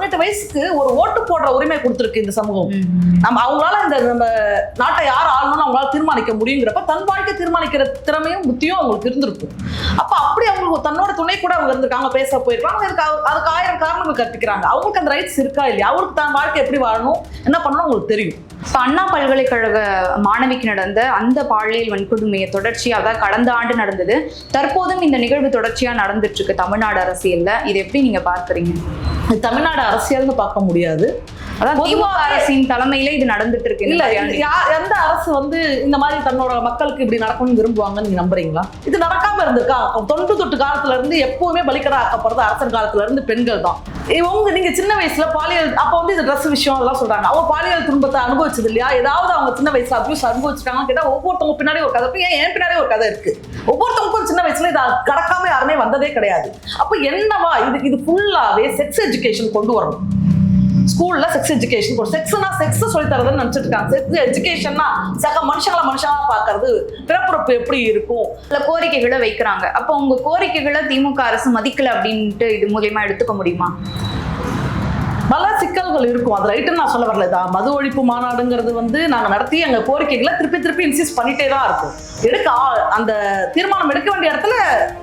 பதினெட்டு வயசுக்கு ஒரு ஓட்டு போடுற உரிமை கொடுத்துருக்கு இந்த சமூகம். நம்ம அவங்களால இந்த நம்ம நாட்டை யார் ஆளணும்னு அவங்களால தீர்மானிக்க முடியுங்கிறப்ப தன் வாழ்க்கை தீர்மானிக்கிற திறமையும் புத்தியும் அவங்களுக்கு இருந்திருக்கும். அப்ப அப்படி அவங்களுக்கு தன்னோட துணை கூட அவங்க இருந்திருக்காங்க பேச போயிருக்காங்க அதுக்கு ஆயிரம் காரணங்கள் கற்பிக்கிறாங்க. அவங்களுக்கு அந்த ரைட்ஸ் இருக்கா இல்லையா? அவங்களுக்கு தான் வாழ்க்கை எப்படி வாழணும்? என்ன பண்ணணும் அவங்களுக்கு தெரியும். இப்ப அண்ணா பல்கலைக்கழக மாணவிக்கு நடந்த அந்த பாலியல் வன்கொடுமையை தொடர்ச்சியா அதாவது கடந்த ஆண்டு நடந்தது. தற்போதும் இந்த நிகழ்வு தொடர்ச்சியா நடந்துட்டு இருக்கு தமிழ்நாடு அரசியல்ல. இது எப்படி நீங்க பார்க்கறீங்க? தமிழ்நாடு அரசியல்னு பார்க்க முடியாது. திமுக அரசின் தலைமையில இது நடந்துட்டு இருக்கு இல்ல எந்த அரசு வந்து இந்த மாதிரி தன்னோட மக்களுக்கு இப்படி நடக்கணும்னு விரும்புவாங்கன்னு நீங்க நம்புறீங்களா? இது நடக்காம இருந்திருக்கா? தொன்று தொட்டு காலத்துல இருந்து எப்பவுமே பலிக்கடா ஆக்கப்படுறது அரசர் காலத்துல இருந்து பெண்கள் தான். இவங்க நீங்க சின்ன வயசுல பாலியல் அப்ப வந்து இந்த ட்ரெஸ் விஷயம் அதெல்லாம் சொல்றாங்க. அவங்க பாலியல் துன்பத்தை அனுபவிச்சது இல்லையா? ஏதாவது அவங்க சின்ன வயசுல அபியூஸ் அனுபவிச்சிட்டாங்கன்னு கேட்டா ஒவ்வொருத்தவங்க பின்னாடி ஒரு கதை ஏன் என் பின்னாடி ஒரு கதை இருக்கு? ஒவ்வொருத்தவங்களுக்கும் சின்ன வயசுல இதை கடக்காம யாருமே வந்ததே கிடையாது. அப்ப என்னவா இது இது ஃபுல்லாவே செக்ஸ் எஜுகேஷன் கொண்டு வரணும்? ஸ்கூல்ல செக்ஸ் எஜுகேஷன் செக்ஸ்னா செக்ஸ் சொல்லி தரதுன்னு நினைச்சிட்டு இருக்காங்க செக்ஸ் எஜுகேஷன்னா சக மனுஷங்களை மனுஷங்களா பாக்குறது பிறப்புறப்பு எப்படி இருக்கும்? இல்ல கோரிக்கைகளை வைக்கிறாங்க. அப்போ உங்க கோரிக்கைகளை திமுக அரசு மதிக்கல அப்படின்ட்டு இது மூலியமா எடுத்துக்க முடியுமா? சிக்கல்கள் இருக்கும். அது ரைட்டுன்னு நான் சொல்ல வரல. இதா மது ஒழிப்பு மாநாடுங்கிறது வந்து நாங்க நடத்தி எங்கள் கோரிக்கைகளை திருப்பி திருப்பி இன்சிஸ்ட் பண்ணிட்டே தான் இருக்கும். எடுக்க அந்த தீர்மானம் எடுக்க வேண்டிய இடத்துல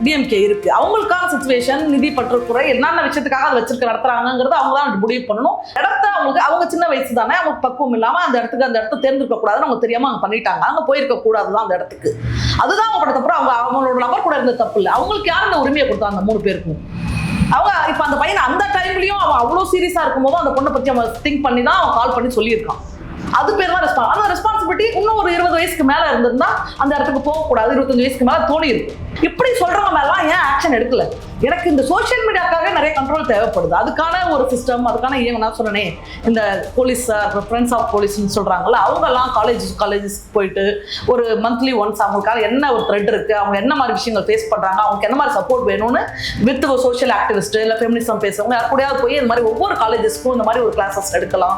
டிஎம்கே இருக்கு. அவங்களுக்கான சுச்சுவேஷன் நிதி பற்றுக்குறை என்னென்ன விஷயத்துக்காக அதை வச்சிருக்க நடத்துறாங்கிறது அவங்க தான் முடிவு பண்ணணும். இடத்த அவங்களுக்கு அவங்க சின்ன வயசு தானே அவங்களுக்கு பக்குவம் இல்லாமல் அந்த இடத்துக்கு அந்த இடத்த தேர்ந்தெடுக்க கூடாதுன்னு அவங்க தெரியாம அவங்க பண்ணிட்டாங்க. அங்கே போயிருக்க கூடாதுதான் அந்த இடத்துக்கு. அதுதான் அவங்க பண்ண தப்பு அவங்க அவங்களோட நபர் கூட இருந்த தப்பு இல்லை. அவங்களுக்கு யார் அந்த உரிமையை கொடுத்தாங்க? மூணு பேருக்கும். அவங்க இப்ப அந்த பையன் அந்த டைம்லயும் அவன் அவ்வளவு சீரியஸா இருக்கும்போது அந்த பொண்ணை பத்தி அவன் திங்க் பண்ணி தான் அவன் கால் பண்ணி சொல்லியிருக்கான். அது பேர் தான் ரெஸ்பான்ஸ் அந்த ரெஸ்பான்சிபிலிட்டி இன்னும் ஒரு இருபது வயசுக்கு மேல இருந்திருந்தா அந்த இடத்துக்கு போகக்கூடாது. இருபத்தஞ்சு வயசுக்கு மேல தோணி இருக்கும் இப்படி சொல்றவங்க மேலாம் ஏன் ஆக்ஷன் எடுக்கல? எனக்கு இந்த சோஷியல் மீடியாக்காக நிறைய கண்ட்ரோல் தேவைப்படுது. அதுக்கான ஒரு சிஸ்டம் அதுக்கான ஏன் நான் சொன்னனே. இந்த போலீஸ் ஃப்ரெண்ட்ஸ் ஆஃப் போலீஸ்னு சொல்றாங்கல்ல அவங்கெல்லாம் காலேஜ் காலேஜஸ் போயிட்டு ஒரு மந்த்லி ஒன்ஸ் அவங்களுக்காக என்ன ஒரு த்ரெட் இருக்கு அவங்க என்ன மாதிரி விஷயங்கள் ஃபேஸ் பண்றாங்க அவங்களுக்கு என்ன மாதிரி சப்போர்ட் வேணும்னு வித் சோஷியல் ஆக்டிவிஸ்ட் இல்லை ஃபெமினிசம் பேசுறவங்க யார் கூடயாவது போய் இந்த மாதிரி ஒவ்வொரு காலேஜஸ்க்கும் இந்த மாதிரி ஒரு கிளாஸஸ் எடுக்கலாம்.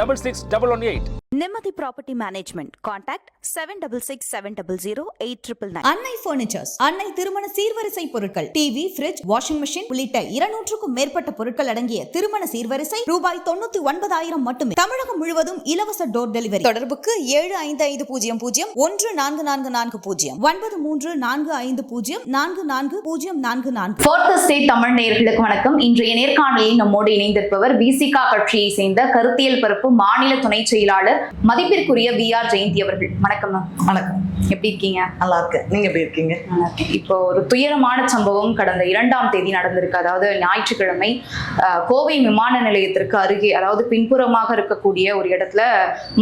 double six double one eight Nimmathi property management contact seven double six seven double zero eight triple nine Annai furnitures Annai திருமண சீர்வரிசை பொருட்கள் டிவி ஃபிரிட்ஜ் வாஷிங் மிஷின் உள்ளிட்ட இருநூற்றுக்கும் மேற்பட்ட பொருட்கள் அடங்கிய திருமண சீர்வரிசை ரூபாய் தொண்ணூத்தி ஒன்பதாயிரம் மட்டுமே. தமிழகம் முழுவதும் இலவச டோர் டெலிவரி தொடர்புக்கு ஏழு ஐந்து ஐந்து பூஜ்ஜியம் பூஜ்ஜியம் ஒன்று நான்கு நான்கு நான்கு பூஜ்ஜியம். ஒன்பது மூன்று நான்கு ஐந்து பூஜ்ஜியம் நான்கு நான்கு பூஜ்ஜியம் நான்கு நான்கு. ஃபோர்த் ஸ்டேட் தமிழ் நேயர்களுக்கு வணக்கம். இன்றைய நேர்காணலில் நம்மோடு இணைந்திருப்பவர் விசிகா கட்சியை சேர்ந்த கருத்தியல் பரப்பு மாநில துணை செயலாளர் மதிப்பிற்குரிய வி ஆர் ஜெயந்தி அவர்கள். வணக்கம் மேம் வணக்கம். எப்படி இருக்கீங்க? நல்லா இருக்கேன் நீங்க எப்படி இருக்கீங்க? நல்லா இருக்கேன். இப்போ ஒரு துயரமான சம்பவம் கடந்த இரண்டாம் தேதி நடந்திருக்கு. அதாவது ஞாயிற்றுக்கிழமை கோவை விமான நிலையத்திற்கு அருகே அதாவது பின்புறமாக இருக்கக்கூடிய ஒரு இடத்துல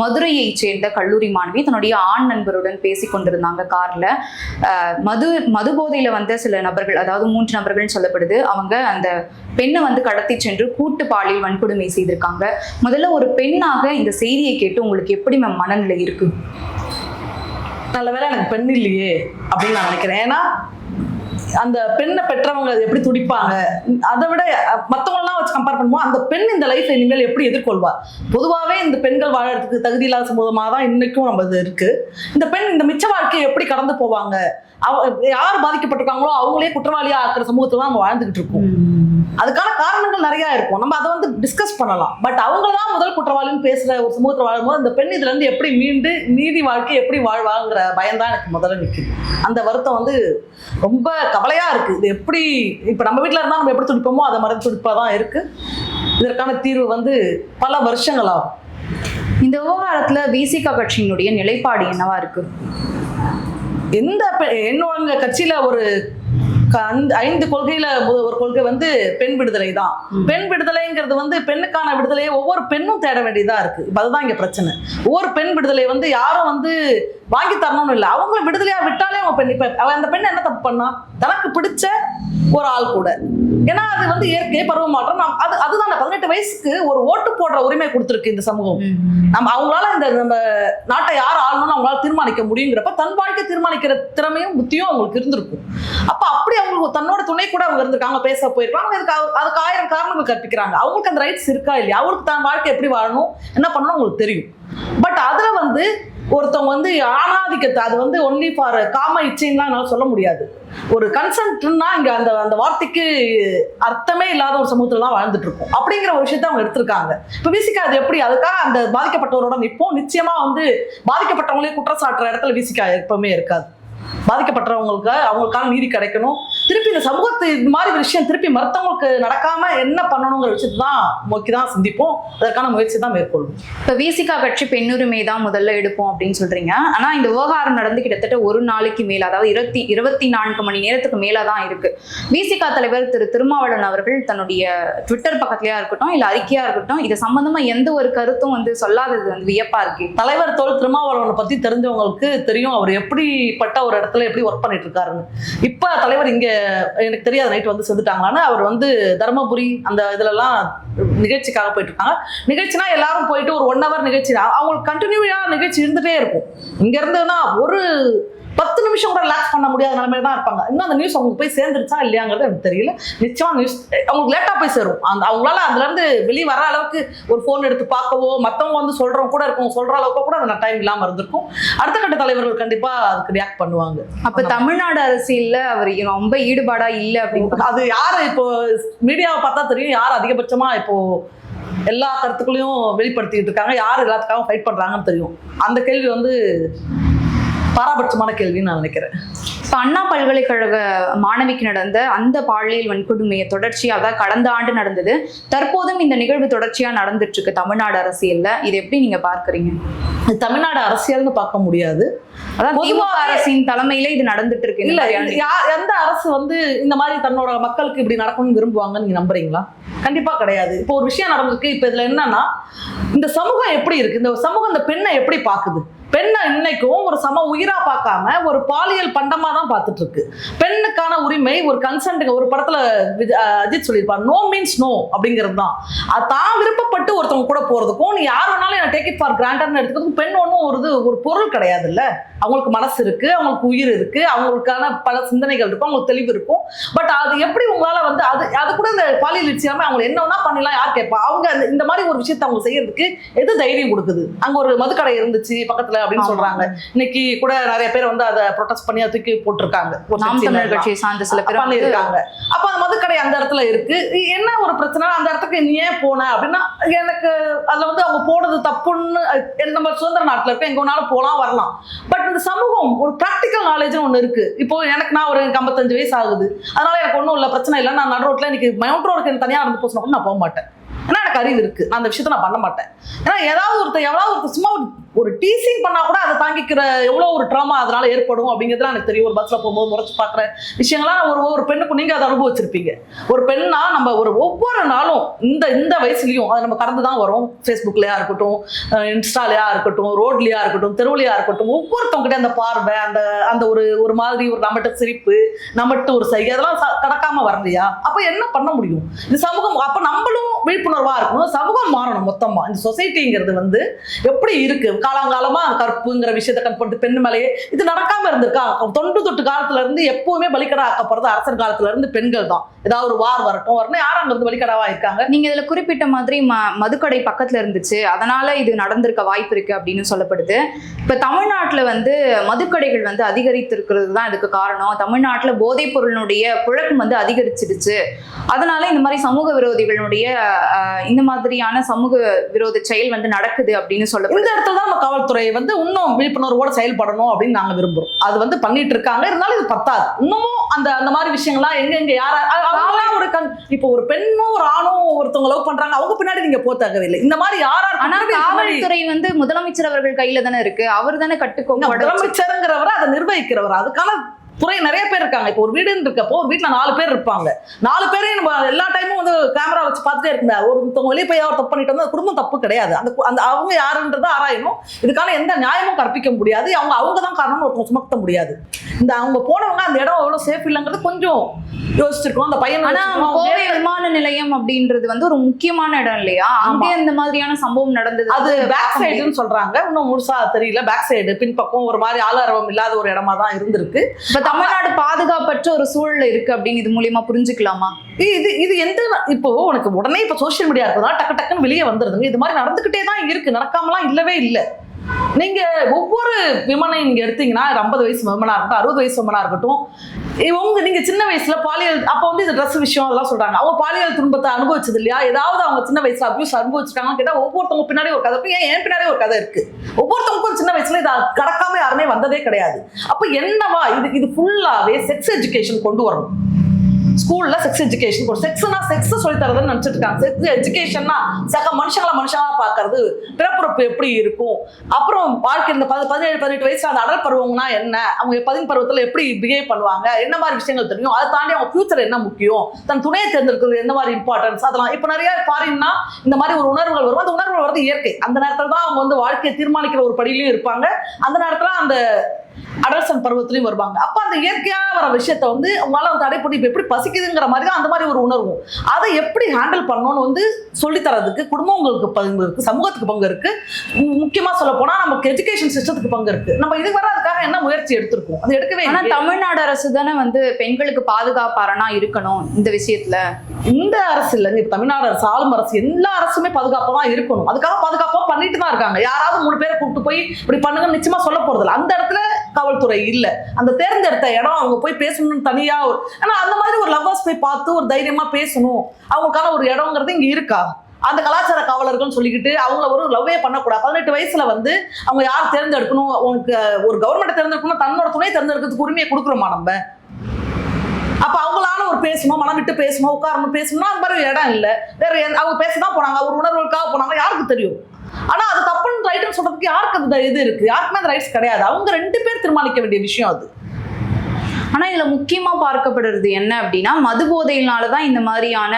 மதுரையைச் சேர்ந்த கல்லூரி மாணவி தன்னுடைய ஆண் நண்பருடன் பேசி கொண்டிருந்தாங்க கார்ல. மது மது போதையில வந்த சில நபர்கள் அதாவது மூன்று நபர்கள் சொல்லப்படுது அவங்க அந்த பெண்ணை வந்து கடத்தி சென்று கூட்டு பாலியல் வன்கொடுமை செய்திருக்காங்க. முதல்ல ஒரு பெண்ணாக இந்த செய்தியை கேட்டு உங்களுக்கு எப்படி மேம் மனநிலை இருக்கு? நல்ல வேளை எனக்கு பெண் இல்லையே அப்படின்னு நான் நினைக்கிறேன். ஏன்னா அந்த பெண்ணை பெற்றவங்க அது எப்படி துடிப்பாங்க? அதை விட அஹ், மத்தவங்களெல்லாம் வச்சு கம்பேர் பண்ணும்போது அந்த பெண் இந்த லைஃப் இனிமேல் எப்படி எதிர்கொள்வா? பொதுவாகவே இந்த பெண்கள் வாழறதுக்கு தகுதி இல்லாத சமூகமாக தான் இன்னைக்கும் நம்ம இது இருக்கு. இந்த பெண் இந்த மிச்ச வாழ்க்கையை எப்படி கடந்து போவாங்க? அவ யார் பாதிக்கப்பட்டிருக்காங்களோ அவங்களே குற்றவாளியா ஆக்குற சமூகத்துல நம்ம வாழ்ந்துகிட்டு இருக்கோம். அதுக்கான காரணங்கள் நிறைய இருக்கும். நம்ம அதை வந்து டிஸ்கஸ் பண்ணலாம். பட் அவங்க தான் முதல் குற்றவாளின்னு பேசுற ஒரு சமூகத்தில் வாழும்போது அந்த பெண் இதுல இருந்து எப்படி மீண்டு நீதி வாழ்க்கை எப்படி வாழ்வாங்கிற பயம் தான் எனக்கு முதல்ல நிற்குது அந்த வருத்தம் வந்து ரொம்ப கவலையா இருக்கு. இது எப்படி இப்ப நம்ம வீட்ல இருந்தா நம்ம எப்படி துடிப்போமோ அதை மாதிரி துடிப்பா தான் இருக்கு. இதற்கான தீர்வு வந்து பல வருஷங்கள் ஆகும் இந்த விவகாரத்துல விசிகா கட்சியினுடைய நிலைப்பாடு என்னவா இருக்கு? எந்த என்னோட கட்சியில ஒரு அந்த ஐந்து கொள்கையில ஒரு கொள்கை வந்து பெண் விடுதலை தான். பெண் விடுதலைங்கிறது வந்து பெண்ணுக்கான விடுதலையை ஒவ்வொரு பெண்ணும் தேட வேண்டியதா இருக்கு. அதுதான் இங்க பிரச்சனை. ஒவ்வொரு பெண் விடுதலை வந்து யாரும் வந்து வாங்கி தரணும்னு இல்லை. அவங்கள விடுதலையா விட்டாலே அவன் பெண் இப்ப அவ அந்த பெண் என்ன தப்பு பண்ணா? தனக்கு பிடிச்ச ஒரு ஆள் கூட. ஏன்னா அது வந்து இயற்கை பருவ மாற்றம் அது அதுதான் பதினெட்டு வயசுக்கு ஒரு ஓட்டு போடுற உரிமை கொடுத்துருக்கு இந்த சமூகம். நம்ம அவங்களால இந்த நம்ம நாட்டை யார் ஆளணும்னு அவங்களால தீர்மானிக்க முடியுங்கிறப்ப தன் வாழ்க்கை தீர்மானிக்கிற திறமையும் புத்தியும் அவங்களுக்கு இருந்திருக்கும். அப்ப அப்படி அவங்களுக்கு தன்னோட துணை கூட அவங்க இருந்திருக்காங்க. பேச போயிருக்காங்க அதுக்கு அவ- அதுக்கு ஆயிரம் காரணங்கள் கற்பிக்கிறாங்க. அவங்களுக்கு அந்த ரைட்ஸ் இருக்கா இல்லையா? அவங்களுக்கு தன் வாழ்க்கை எப்படி வாழணும்? என்ன பண்ணணும் அவங்களுக்கு தெரியும். பட் அதுல வந்து ஒருத்தவங்க வந்து ஆணாதிக்கத்தை அது வந்து ஒன்லி ஃபார் காம இச்சைன்னா என்னால் சொல்ல முடியாது. ஒரு கன்சன்ட்னா இங்க அந்த அந்த வார்த்தைக்கு அர்த்தமே இல்லாத ஒரு சமூகத்துல தான் வாழ்ந்துட்டு இருக்கோம் அப்படிங்கிற ஒரு விஷயத்தை அவங்க எடுத்திருக்காங்க. இப்போ விசிக்கா அது எப்படி? அதுக்காக அந்த பாதிக்கப்பட்டவரோட நிற்போம் நிச்சயமா வந்து பாதிக்கப்பட்டவங்களே குற்றம் சாட்டுற இடத்துல விசிக்கா எப்பவுமே இருக்காது. பாதிக்கப்பட்டவங்களுக்கு அவங்களுக்கான நீதி கிடைக்கணும். திருப்பி இந்த சமூகத்து இந்த மாதிரி ஒரு விஷயம் திருப்பி மருத்துவங்களுக்கு நடக்காம என்ன பண்ணணுங்கிற விஷயத்தை தான் நோக்கி தான் சிந்திப்போம். அதற்கான முயற்சி தான் மேற்கொள்ளும் இப்ப விசிகா கட்சி பெண்ணுரிமை தான் முதல்ல எடுப்போம் அப்படின்னு சொல்றீங்க. ஆனா இந்த விவகாரம் நடந்து கிட்டத்தட்ட ஒரு நாளைக்கு மேல அதாவது இருபத்தி இருபத்தி நான்கு மணி நேரத்துக்கு மேல தான் இருக்கு. விசிகா தலைவர் திரு திருமாவளவன் அவர்கள் தன்னுடைய ட்விட்டர் பக்கத்துலயா இருக்கட்டும் இல்ல அறிக்கையா இருக்கட்டும் இது சம்பந்தமா எந்த ஒரு கருத்தும் வந்து சொல்லாதது வந்து வியப்பா இருக்கு. தலைவர் தோல் திருமாவளவனை பத்தி தெரிஞ்சவங்களுக்கு தெரியும். அவர் எப்படிப்பட்ட ஒரு இடத்துல எப்படி ஒர்க் பண்ணிட்டு இருக்காருன்னு. இப்ப தலைவர் இங்க எனக்கு தெரியாது நைட் வந்து செஞ்சுட்டாங்களான்னு அவர் வந்து தருமபுரி அந்த இதுலலாம் நிகழ்ச்சிக்காக போயிட்டு இருக்காங்க நிகழ்ச்சினா எல்லாரும் போயிட்டு ஒரு ஒன் ஹவர் நிகழ்ச்சி. அவங்களுக்கு கண்டினியூவாக நிகழ்ச்சி இருந்துட்டே இருக்கும். இங்கே இருந்ததுன்னா ஒரு பத்து நிமிஷம் கூட ரிலாக்ஸ் பண்ண முடியாத நிலைமையில தான் இருப்பாங்க. இன்னும் அந்த நியூஸ் அவங்களுக்கு போய் சேர்ந்துருச்சா இல்லையாங்கிறது எனக்கு தெரியல. நிச்சயமா நியூஸ் அவங்களுக்கு லேட்டா போய் சேரும். அந்த அவங்களால அதுல இருந்து வெளியே வர அளவுக்கு ஒரு ஃபோன் எடுத்து பார்க்கவோ மத்தவங்க வந்து சொல்றவங்க கூட இருக்கும் சொல்ற அளவுக்கு கூட அந்த டைம் இல்லாம இருந்திருக்கும். அடுத்த கட்ட தலைவர்கள் கண்டிப்பா அதுக்கு ரியாக்ட் பண்ணுவாங்க. அப்ப தமிழ்நாடு அரசியல்ல அவர் ரொம்ப ஈடுபாடா இல்ல அப்படின்னு அது யாரு இப்போ மீடியாவை பார்த்தா தெரியும் யார் அதிகபட்சமா இப்போ எல்லா கருத்துக்களையும் வெளிப்படுத்திட்டு இருக்காங்க யார் எல்லாத்துக்காகவும் ஃபைட் பண்றாங்கன்னு தெரியும். அந்த கேள்வி வந்து பாராபட்சமான கேள்வின்னு நான் நினைக்கிறேன். இப்ப அண்ணா பல்கலைக்கழக மாணவிக்கு நடந்த அந்த பாலியல் வன்கொடுமையை தொடர்ச்சியா அதான் கடந்த ஆண்டு நடந்தது. தற்போதும் இந்த நிகழ்வு தொடர்ச்சியா நடந்துட்டு இருக்கு தமிழ்நாடு அரசியல்ல. இது எப்படி நீங்க பார்க்கறீங்க? தமிழ்நாடு அரசியல்னு பார்க்க முடியாது. திமுக அரசின் தலைமையில இது நடந்துட்டு இருக்கு இல்ல எந்த அரசு வந்து இந்த மாதிரி தன்னோட மக்களுக்கு இப்படி நடக்கணும்னு விரும்புவாங்கன்னு நீங்க நம்புறீங்களா? கண்டிப்பா கிடையாது. இப்போ ஒரு விஷயம் நடந்திருக்கு. இப்போ இதுல என்னன்னா இந்த சமூகம் எப்படி இருக்கு? இந்த சமூகம் இந்த பெண்ணை எப்படி பாக்குது பெண்ணை இன்னைக்கும் ஒரு சம உயிரா பார்க்காம ஒரு பாலியல் பண்டமா தான் பார்த்துட்டு இருக்கு பெண்ணுக்கான உரிமை ஒரு கன்சென்ட் ஒரு படத்துல அஜித் சொல்லியிருப்பார். நோ மீன்ஸ் நோ அப்படிங்கிறது தான். அது தான் விருப்பப்பட்டு ஒருத்தவங்க கூட போறதுக்கும் நீ யார் வேணாலும் என்ன டேக் இட் ஃபார் கிராண்டர்னு எடுத்துக்கிறதுக்கும் பெண் ஒன்றும் ஒரு இது ஒரு பொருள் கிடையாதுல்ல. அவங்களுக்கு மனசு இருக்கு அவங்களுக்கு உயிர் இருக்கு அவங்களுக்கான பல சிந்தனைகள் இருக்கும் அவங்களுக்கு தெளிவு இருக்கும். பட் அது எப்படி உங்களால வந்து அது அது கூட இந்த பாலியல் இச்சியாம அவங்க என்ன பண்ணலாம் யார் கேட்பா? அவங்க அந்த- இந்த மாதிரி ஒரு விஷயத்தை அவங்க செய்யறதுக்கு எது தைரியம் கொடுக்குது? அங்க ஒரு மதுக்கடை இருந்துச்சு பக்கத்துல அப்படின்னு. சொல்றாங்க. இன்னைக்கு கூட நிறைய பேர் வந்து அதை ப்ரொடெஸ்ட் பண்ணி தூக்கி போட்டிருக்காங்க. கட்சியை சார்ந்த சில பேர் பண்ணியிருக்காங்க அப்ப அந்த மதுக்கடை அந்த இடத்துல இருக்கு. என்ன ஒரு பிரச்சனை? அந்த இடத்துக்கு நீ ஏன் போன? அப்படின்னா எனக்கு அதுல வந்து அவங்க போனது தப்புன்னு நம்ம சுதந்திர நாட்டுல இருக்கோம் எங்க வேணாலும் போலாம் வரலாம். பட் இந்த சமூகம் ஒரு ப்ராக்டிக்கல் நாலேஜ்னு ஒன்று இருக்கு. இப்போ எனக்கு நான் ஒரு எனக்கு 55 வயசு ஆகுது. அதனால எனக்கு ஒன்றும் இல்லை பிரச்சனை இல்லை. நான் நடு ரோட்ல இன்னைக்கு மவுண்ட் ரோடுக்கு எனக்கு தனியாக நடந்து போசணும் நான் போக மாட்டேன். ஏன்னா எனக்கு அறிவு இருக்கு. நான் அந்த விஷயத்த நான் பண்ண மாட்டேன். ஏன்னா ஏதாவது ஒருத்தர் எவ்வளவு ஒருத்தர் சும்மா ஒரு ஒரு டீசிங் பண்ணா கூட அதை தாங்கிக்கிற எவ்வளோ ஒரு ட்ராமா அதனால ஏற்படும் அப்படிங்கிறதுலாம் எனக்கு தெரியும். ஒரு பஸ்ல போகும்போது முறைச்சு பார்க்குற விஷயங்கள்லாம் ஒரு ஒரு பெண்ணுக்கு நீங்க அதை அனுபவிச்சிருப்பீங்க. ஒரு பெண்ணா நம்ம ஒரு ஒவ்வொரு நாளும் இந்த இந்த வயசுலயும் அதை நம்ம கடந்து தான் வரும். ஃபேஸ்புக்லயா இருக்கட்டும் அஹ் இன்ஸ்டாலயா இருக்கட்டும் ரோட்லயா இருக்கட்டும் தெருவுலயா இருக்கட்டும் ஒவ்வொருத்தவங்கிட்ட அந்த பார்வை அந்த அந்த ஒரு ஒரு மாதிரி ஒரு நம்மகிட்ட சிரிப்பு நம்மகிட்ட ஒரு சைகை அதெல்லாம் கடக்காம வரலையா? அப்ப என்ன பண்ண முடியும்? இந்த சமூகம் அப்ப நம்மளும் விழிப்புணர்வா இருக்கணும். சமூகம் மாறணும் மொத்தமா. இந்த சொசைட்டிங்கிறது வந்து எப்படி இருக்கு? காலங்காலமா கற்புங்கிற விஷயத்தை கற்பட்டு பெண் மேலேயே இது நடக்காம இருந்திருக்கா? தொன்று தொட்டு காலத்துல இருந்து எப்பவுமே பலிக்கடா ஆக்கப்படுறது அரசர் காலத்துல இருந்து பெண்கள் தான். ஏதாவது ஒரு வார் வரட்டும். வரணும் யாரும் அங்க இருந்து பலிக்கடாவா இருக்காங்க? நீங்க இதுல குறிப்பிட்ட மாதிரி ம- மதுக்கடை பக்கத்துல இருந்துச்சு. அதனால இது நடந்திருக்க வாய்ப்பு இருக்கு அப்படின்னு சொல்லப்படுது. இப்ப தமிழ்நாட்டுல வந்து மதுக்கடைகள் வந்து அதிகரித்திருக்கிறது தான் இதுக்கு காரணம். தமிழ்நாட்டுல போதைப் பொருளினுடைய புழக்கம் வந்து அதிகரிச்சிடுச்சு. அதனால இந்த மாதிரி சமூக விரோதிகளுடைய இந்த மாதிரியான சமூக விரோத செயல் வந்து நடக்குது அப்படின்னு சொல்லப்படுது. இந்த இடத்துல தான் நம்ம காவல்துறை வந்து இன்னும் விழிப்புணர்வோட செயல்படணும் அப்படின்னு நாங்க விரும்புறோம். அது வந்து பண்ணிட்டு இருக்காங்க. இருந்தாலும் இது பத்தாது. இன்னமும் அந்த அந்த மாதிரி விஷயங்கள்லாம் எங்க எங்க யார ஒரு கண் இப்போ ஒரு பெண்ணும் ஒரு ஆணும் ஒருத்தவங்க லவ் பண்றாங்க. அவங்க பின்னாடி நீங்க போ தேவையில்லை இந்த மாதிரி யாரா ஆனா பின்னாடி இந்த மாதிரி- காவல்துறை வந்து முதலமைச்சர் அவர்கள் கையில தானே இருக்கு. அவர் தானே இங்க கட்டுக்கோப்பு முதலமைச்சருங்கிறவர் அதை நிர்வகிக்கிறவர். அதுக்கான துறை நிறைய பேர் இருக்காங்க. இப்போ ஒரு வீடுன்னு இருக்கப்போ ஒரு வீட்டில் நாலு பேர் இருப்பாங்க. நாலு பேரையும் நம்ம எல்லா டைமும் வந்து கேமரா வச்சு பார்த்துட்டே இருக்க ஒருத்தவங்க வெளியே போய் அவர் தப்பு பண்ணிட்டு வந்து குடும்பம் தப்பு கிடையாது. அந்த கு- அந்த அவங்க யாருன்றதை ஆராயணும். இதுக்கான எந்த நியாயமும் கற்பிக்க முடியாது. அவங்க அவங்க தான் காரணம்னு ஒருத்தவங்க சுமத்த முடியாது. இந்த அவங்க போனவங்க அந்த இடம் எவ்வளோ சேஃப் இல்லைங்கிறது கொஞ்சம் யோசிச்சிருக்கோம். அந்த பையன் ஆனா. கோவை விமான நிலையம் அப்படின்றது வந்து ஒரு முக்கியமான இடம் இல்லையா? அங்கே இந்த மாதிரியான சம்பவம் நடந்தது. அது பேக். சைடுன்னு சொல்றாங்க. இன்னும் முழுசா தெரியல. பேக் சைடு பின்பக்கம் ஒரு மாதிரி ஆளாரவம் இல்லாத ஒரு இடமா தான் இருந்திருக்கு. இப்ப தமிழ்நாடு பாதுகாப்பற்ற ஒரு சூழல்ல இருக்கு அப்படின்னு இது மூலியமா புரிஞ்சுக்கலாமா? இது- இது எந்த இப்போ உனக்கு உடனே இப்போ சோஷியல் மீடியா இருக்குதா டக்கு டக்குன்னு வெளியே வந்துருதுங்க. இது மாதிரி நடந்துகிட்டே தான் இருக்கு. நடக்காமலாம் இல்லவே இல்லை. நீங்க ஒவ்வொரு விமனை நீங்க எடுத்தீங்கன்னா ஐம்பது வயசு விமனா இருக்கட்டும் அறுபது வயசு விமனா இருக்கட்டும் இவங்க நீங்க சின்ன வயசுல பாலியல் அப்ப வந்து இந்த ட்ரெஸ் விஷயம் எல்லாம் சொல்றாங்க. அவங்க பாலியல் துன்பத்தை அனுபவிச்சது இல்லையா? ஏதாவது அவங்க சின்ன வயசுல அபியூஸ் அனுபவிச்சிருக்காங்கன்னு கேட்டா ஒவ்வொருத்தவங்க பின்னாடி ஒரு கதை இருக்கு. ஏன் என் பின்னாடி ஒரு கதை இருக்கு? ஒவ்வொருத்தவங்களுக்கும் சின்ன வயசுல இதை கடக்காம யாருமே வந்ததே கிடையாது. அப்ப என்னவா இது இது ஃபுல்லாவே செக்ஸ் எஜுகேஷன் கொண்டு வரணும்? ஸ்கூல்ல செக்ஸ் எஜுகேஷன் செக்ஸ்னா செக்ஸ் சொல்லி தரதுன்னு நினைச்சிட்டு இருக்காங்க. செக்ஸ் எஜுகேஷன்னா சக மனுஷங்களை மனுஷங்களா பார்க்கறது. பிறப்புறப்பு எப்படி இருக்கும்? அப்புறம் வாழ்க்கை இந்த பதி பதினேழு பதினெட்டு வயசுல அந்த அடல் பருவம்னா என்ன? அவங்க பதின் பருவத்துல எப்படி பிஹேவ் பண்ணுவாங்க? என்ன மாதிரி விஷயங்கள் தெரியும்? அதை தாண்டி அவங்க ஃபியூச்சர் என்ன முக்கியம்? தன் துணையை தேர்ந்தெடுக்கிறது என்ன மாதிரி இம்பார்ட்டன்ஸ் அதெல்லாம் இப்போ நிறைய ஃபாரின்னா இந்த மாதிரி ஒரு உணர்வுகள் வரும். அந்த உணர்வுகள் வரது இயற்கை. அந்த நேரத்துல தான் அவங்க வந்து வாழ்க்கையை தீர்மானிக்கிற ஒரு படியிலையும் இருப்பாங்க. அந்த நேரத்துல அந்த அடல்சன் பருவத்திலையும் வருவாங்க. அப்ப அந்த இயற்கையான வர விஷயத்த வந்து உங்களால இப்ப எப்படி பசிக்குதுங்கிற மாதிரி தான் அந்த மாதிரி ஒரு உணர்வும். அதை எப்படி ஹேண்டில் பண்ணணும்னு வந்து சொல்லி தரதுக்கு குடும்பங்களுக்கு பங்கு இருக்கு சமூகத்துக்கு பங்கு இருக்கு. மு- முக்கியமா சொல்ல போனா நமக்கு எஜுகேஷன் சிஸ்டத்துக்கு பங்கு இருக்கு. நம்ம இது வர அதுக்காக என்ன முயற்சி எடுத்திருக்கோம்? அது எடுக்கவே ஆனா இல்லையே. தமிழ்நாடு அரசு தானே வந்து பெண்களுக்கு பாதுகாப்பாரனா இருக்கணும் இந்த விஷயத்துல? இந்த அரசு இல்லைங்க. தமிழ்நாடு அரசு ஆளும் அரசு எல்லா அரசுமே பாதுகாப்பா தான் இருக்கணும். அதுக்காக பாதுகாப்பா பண்ணிட்டு தான் இருக்காங்க. யாராவது மூணு பேரை கூப்பிட்டு போய் இப்படி பண்ணுங்க நிச்சயமா சொல்ல போறது இல்ல அந்த இடத்துல காவல்துறை இல்லை. அந்த தேர்ந்தெடுத்த இடம் அவங்க போய் பேசணும்னு தனியாக ஒரு ஆனால் அந்த மாதிரி ஒரு லவ்வர்ஸ் போய் பார்த்து ஒரு தைரியமாக பேசணும். அவங்களுக்கான ஒரு இடங்கிறது இங்கே இருக்கா? அந்த கலாச்சார காவலர்கள்னு சொல்லிக்கிட்டு அவங்கள ஒரு லவ்வே பண்ணக்கூடாது. பதினெட்டு வயசுல வந்து அவங்க யார் தேர்ந்தெடுக்கணும்? உனக்கு ஒரு கவர்மெண்ட் தேர்ந்தெடுக்கணும் தன்னோட துணை தேர்ந்தெடுக்கிறதுக்கு உரிமையை கொடுக்குறோமா நம்ம? அப்ப அவங்களால ஒரு பேசணும் மனம் விட்டு பேசணும் உட்காரணும் பேசணும்னா அந்த மாதிரி இடம் இல்லை. வேற அவங்க பேசதான் போனாங்க ஒரு உணர்வுகளுக்காக போனாங்க யாருக்கு தெரியும்? ஆனா அது தப்புன்னு ரைட்டுன்னு சொல்றதுக்கு யாருக்கு அந்த இது இருக்கு? யாருக்குமே அந்த ரைட்ஸ் கிடையாது. அவங்க ரெண்டு பேர் தீர்மானிக்க வேண்டிய விஷயம் அது. ஆனால் இதில் முக்கியமாக பார்க்கப்படுறது என்ன அப்படின்னா மது போதையினால தான் இந்த மாதிரியான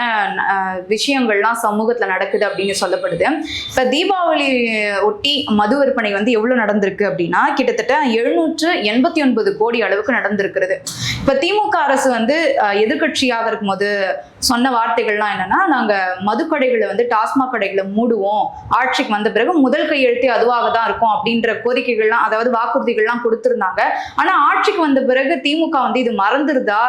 விஷயங்கள்லாம் சமூகத்தில் நடக்குது அப்படின்னு சொல்லப்படுது. இப்போ தீபாவளி ஒட்டி மது விற்பனை வந்து எவ்வளோ நடந்திருக்கு அப்படின்னா கிட்டத்தட்ட எழுநூற்று எண்பத்தி ஒன்பது கோடி அளவுக்கு நடந்திருக்கிறது. இப்போ திமுக அரசு வந்து எதிர்கட்சியாக இருக்கும் இருக்கும்போது சொன்ன வார்த்தைகள்லாம் என்னன்னா நாங்க மதுக்கடைகளை வந்து டாஸ்மாக் கடைகளை மூடுவோம். ஆட்சிக்கு வந்த பிறகு முதல் கையெழுத்தே அதுவாக தான் இருக்கும் அப்படின்ற கோரிக்கைகள்லாம் அதாவது வாக்குறுதிகள்லாம் கொடுத்திருந்தாங்க. ஆனா ஆட்சிக்கு வந்த பிறகு திமுக வந்து இது மறந்துருதா?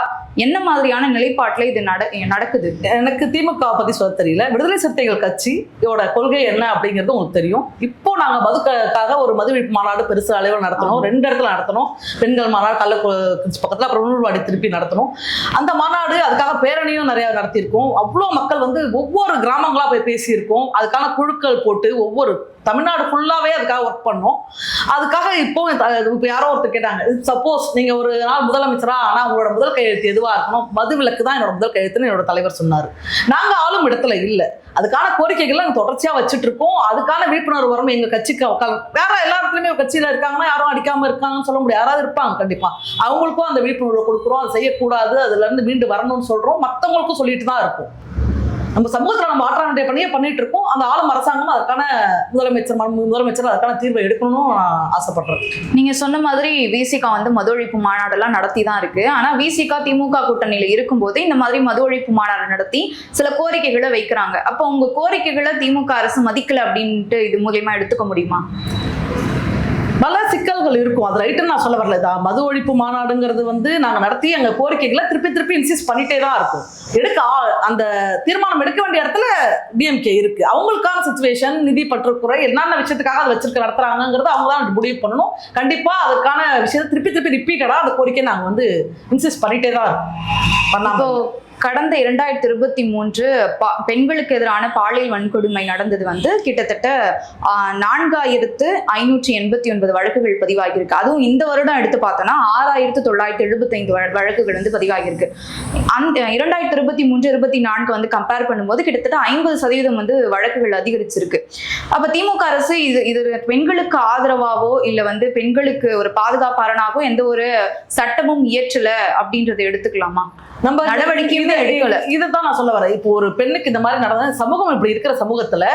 என்ன மாதிரியான நிலைப்பாட்டுல இது நட நடக்குது? எனக்கு திமுக பத்தி சொல்ல தெரியல. விடுதலை சிறுத்தைகள் கட்சியோட கொள்கை என்ன அப்படிங்கிறது உங்களுக்கு தெரியும். இப்போ நாங்க மதுக்காக ஒரு மது விழிப்பு மாநாடு பெருசு அளவில் நடத்தணும் ரெண்டு இடத்துல நடத்தணும் பெண்கள் மாநாடு கள்ளக்குறிச்சி பக்கத்துல அப்புறம் உணர்வாடி திருப்பி நடத்தணும் அந்த மாநாடு அதுக்காக பேரணியும் நிறைய நடத்தியிருக்கோம். அவ்வளோ மக்கள் வந்து ஒவ்வொரு கிராமங்களாக போய் பேசியிருக்கோம். அதுக்கான குழுக்கள் போட்டு ஒவ்வொரு தமிழ்நாடு ஃபுல்லாகவே அதுக்காக ஒர்க் பண்ணோம். அதுக்காக இப்போ இப்போ யாரோ ஒருத்தர் கேட்டாங்க சப்போஸ் நீங்கள் ஒரு நாள் முதலமைச்சரா ஆனால் உங்களோட முதல் கையெழுத்து எதுவாக இருக்கணும்? மது விலக்கு தான் என்னோட முதல் கையெழுத்துன்னு என்னோட தலைவர் சொன்னார். நாங்கள் ஆளும் இடத்துல இல்லை. அதுக்கான கோரிக்கைகள் நாங்கள் தொடர்ச்சியாக வச்சுட்டு இருக்கோம் அதுக்கான விழிப்புணர்வு வரும் எங்கள் கட்சிக்கு. உட்காந்து வேற எல்லா இடத்துலையுமே ஒரு கட்சியில இருக்காங்கன்னா யாரும் அடிக்காமல் இருக்காங்கன்னு சொல்ல முடியாது. யாராவது இருப்பாங்க கண்டிப்பாக அவங்களுக்கும் அந்த விழிப்புணர்வு கொடுக்குறோம். அதை செய்யக்கூடாது. அதுல இருந்து மீண்டு வரணும்னு சொல்றோம். மத்தவங்களுக்கும் சொல்லிட்டு தான் இருக்கும். நம்ம சமூகத்தில் நம்ம ஆற்றாண்டை பணியை பண்ணிட்டு இருக்கோம். அந்த ஆளும் அரசாங்கம் அதுக்கான முதலமைச்சர் மு- முதலமைச்சர் அதுக்கான தீர்வை எடுக்கணும்னு நான் ஆசைப்படுறேன். நீங்க சொன்ன மாதிரி விசிகா வந்து மது ஒழிப்பு மாநாடெல்லாம் நடத்தி தான் இருக்கு. ஆனா விசிகா திமுக கூட்டணியில இருக்கும்போது இந்த மாதிரி மது ஒழிப்பு மாநாடு நடத்தி சில கோரிக்கைகளை வைக்கிறாங்க. அப்போ உங்க கோரிக்கைகளை திமுக அரசு மதிக்கல அப்படின்ட்டு இது மூலியமா எடுத்துக்க முடியுமா? சிக்கல்கள் இருக்கும். அது ரைட்டுன்னு நான் சொல்ல வரல. இதான் மது ஒழிப்பு மாநாடுங்கிறது வந்து நாங்கள் நடத்தி எங்கள் கோரிக்கைகளை திருப்பி திருப்பி இன்சிஸ்ட் பண்ணிட்டே தான் இருக்கும். எடுக்க ஆ- அந்த தீர்மானம் எடுக்க வேண்டிய இடத்துல டிஎம்கே இருக்கு. அவங்களுக்கான சுச்சுவேஷன் நிதி பற்றுக்குறை என்னென்ன விஷயத்துக்காக அதை வச்சிருக்க நடத்துறாங்கிறது அவங்க தான் முடிவு பண்ணணும். கண்டிப்பாக அதுக்கான விஷயத்தை திருப்பி திருப்பி ரிப்பீட்டடாக அந்த கோரிக்கை நாங்கள் வந்து இன்சிஸ்ட் பண்ணிட்டே தான் இருக்கோம். பண்ணாமல் கடந்த இரண்டாயிரத்தி இருபத்தி மூன்று பா- பெண்களுக்கு எதிரான பாலியல் வன்கொடுமை நடந்தது வந்து கிட்டத்தட்ட நான்காயிரத்து ஐநூற்றி எண்பத்தி ஒன்பது வழக்குகள் பதிவாகியிருக்கு. அதுவும் இந்த வருடம் எடுத்து பார்த்தோம்னா ஆறாயிரத்து தொள்ளாயிரத்தி எழுபத்தைந்து வழ- வழக்குகள் வந்து பதிவாகியிருக்கு. அந்த இரண்டாயிரத்தி இருபத்தி மூன்று இருபத்தி நான்கு வந்து கம்பேர் பண்ணும்போது கிட்டத்தட்ட ஐம்பது சதவீதம் வந்து வழக்குகள் அதிகரிச்சிருக்கு. அப்ப திமுக அரசு இது இது பெண்களுக்கு ஆதரவாவோ இல்ல வந்து பெண்களுக்கு ஒரு பாதுகாப்பாளனாகவோ எந்த ஒரு சட்டமும் இயற்றல அப்படின்றத எடுத்துக்கலாமா? நம்ம நடவடிக்கையுமே எடுக்கல. இதுதான் நான் சொல்ல வரேன். இப்போ ஒரு பெண்ணுக்கு இந்த மாதிரி நடந்தா சமூகம் இப்படி இருக்கிற சமூகத்துல